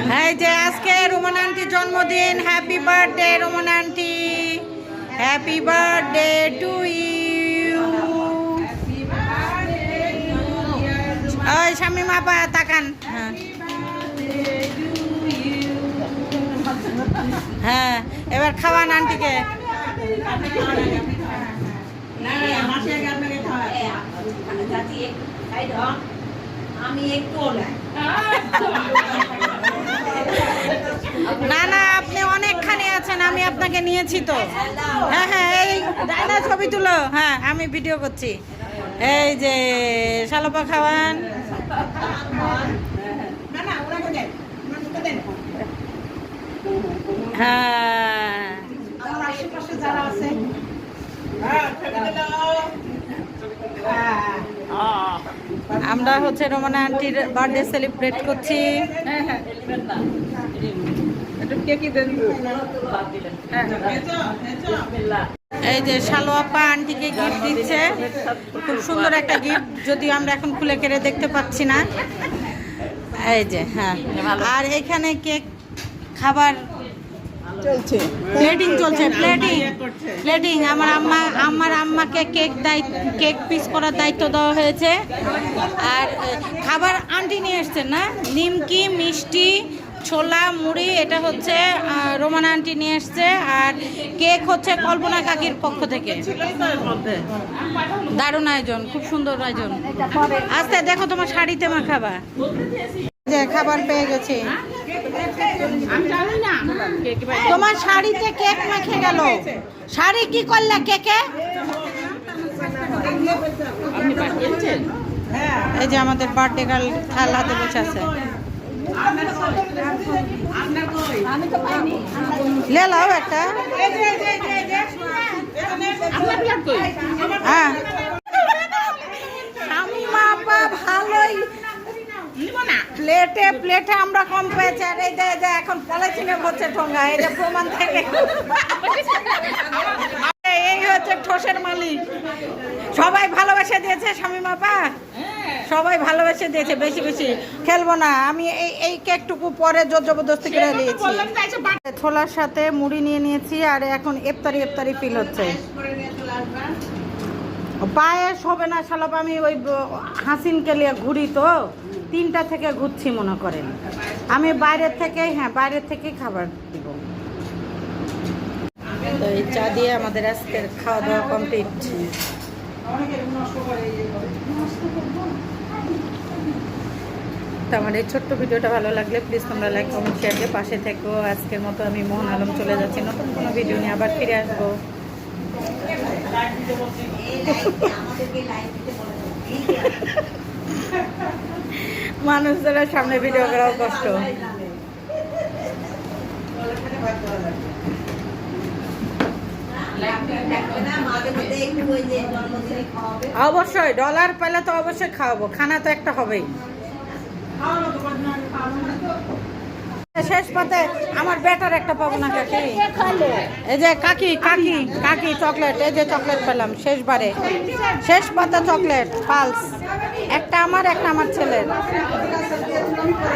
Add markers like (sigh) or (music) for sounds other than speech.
এই যে আজকে রোমান আন্টির জন্মদিন happy birthday Roman aunty. Happy birthday to you ওই স্বামী মাপা তাকান। হ্যাঁ। হ্যাঁ এবার খাওয়ান আন্টিকে। আমি একটু (laughs) না না আপনি অনেকখানি আছেন আপনাকে নিয়েছি তো। হ্যাঁ হ্যাঁ এই ডাইনা ছবি তুলো। হ্যাঁ আমি ভিডিও করছি। এই যে শালোপা খাওয়ান। হ্যাঁ। যারা আছে আমরা হচ্ছে রোমানা আন্টির বার্থডে সেলিব্রেট করছি। এই যে শালোয়াপা আন্টিকে গিফট দিচ্ছে। খুব সুন্দর একটা গিফট যদিও আমরা এখন খুলে কেড়ে দেখতে পাচ্ছি না। এই যে হ্যাঁ। আর এখানে কেক খাবার চলছে। প্লেটিং চলছে প্লেটিং প্লেটিং আমার আম্মা আমার আম্মাকে কেক দায়িত্ব কেক পিস করার দায়িত্ব দেওয়া হয়েছে। আর খাবার আন্টি নিয়ে এসছেন না? নিমকি মিষ্টি ছোলা মুড়ি এটা হচ্ছে রোমান আন্টি নিয়ে এসছে আর কেক হচ্ছে কল্পনা কাকির পক্ষ থেকে। দারুণ আয়োজন খুব সুন্দর আয়োজন। আস্তে দেখো তোমার শাড়িতে মাখাবা। যে খাবার পেয়ে গেছি। তোমার শাড়িতে কেক মাখে গেল। শাড়ি কি করলে কেকে? এই যে আমাদের বার্থডে গার্ল থাল হাতে বসে আছে। লে লাও একটা। হ্যাঁ। প্লেটে প্লেটে আমরা কম পেয়েছি। আর এই যে এখন পলিথিনে ভরছে ঠোঙ্গা এই যে প্রমাণ থেকে। এই হচ্ছে ঠোসের মালিক। সবাই ভালোবেসে দিয়েছে স্বামী মাপা সবাই ভালোবেসে দিয়েছে বেশি বেশি। খেলব না আমি এই এই কেকটুকু পরে জোর জবরদস্তি করে নিয়েছি ছোলার সাথে মুড়ি নিয়ে নিয়েছি আর এখন ইফতারি ইফতারি ফিল হচ্ছে। পায়েস হবে না শালাপ আমি ওই হাসিনকে নিয়ে ঘুরি তো তিনটা থেকে ঘুরছি মনে করেন। আমি বাইরের থেকে হ্যাঁ বাইরের থেকেই খাবার দিব। তো এই চা দিয়ে আমাদের আজকের খাওয়া দাওয়া কমপ্লিট তো আমার এই ছোট্ট ভিডিওটা ভালো লাগলে প্লিজ তোমরা লাইক কমেন্ট শেয়ার দিয়ে পাশে থেকো। আজকের মতো আমি মোহন আলম চলে যাচ্ছি। নতুন কোনো ভিডিও নিয়ে আবার ফিরে আসব। বলে মানুষদের সামনে ভিডিও করাও কষ্ট। অবশ্যই ডলার পেলে তো অবশ্যই খাওয়াবো, খানা তো একটা হবেই। শেষ পথে আমার বেটার একটা পাবো না কাকি। এই যে কাকি কাকি কাকি চকলেট এই যে চকলেট পেলাম, শেষবারে। শেষ পাতা চকলেট পালস একটা আমার একটা আমার ছেলের।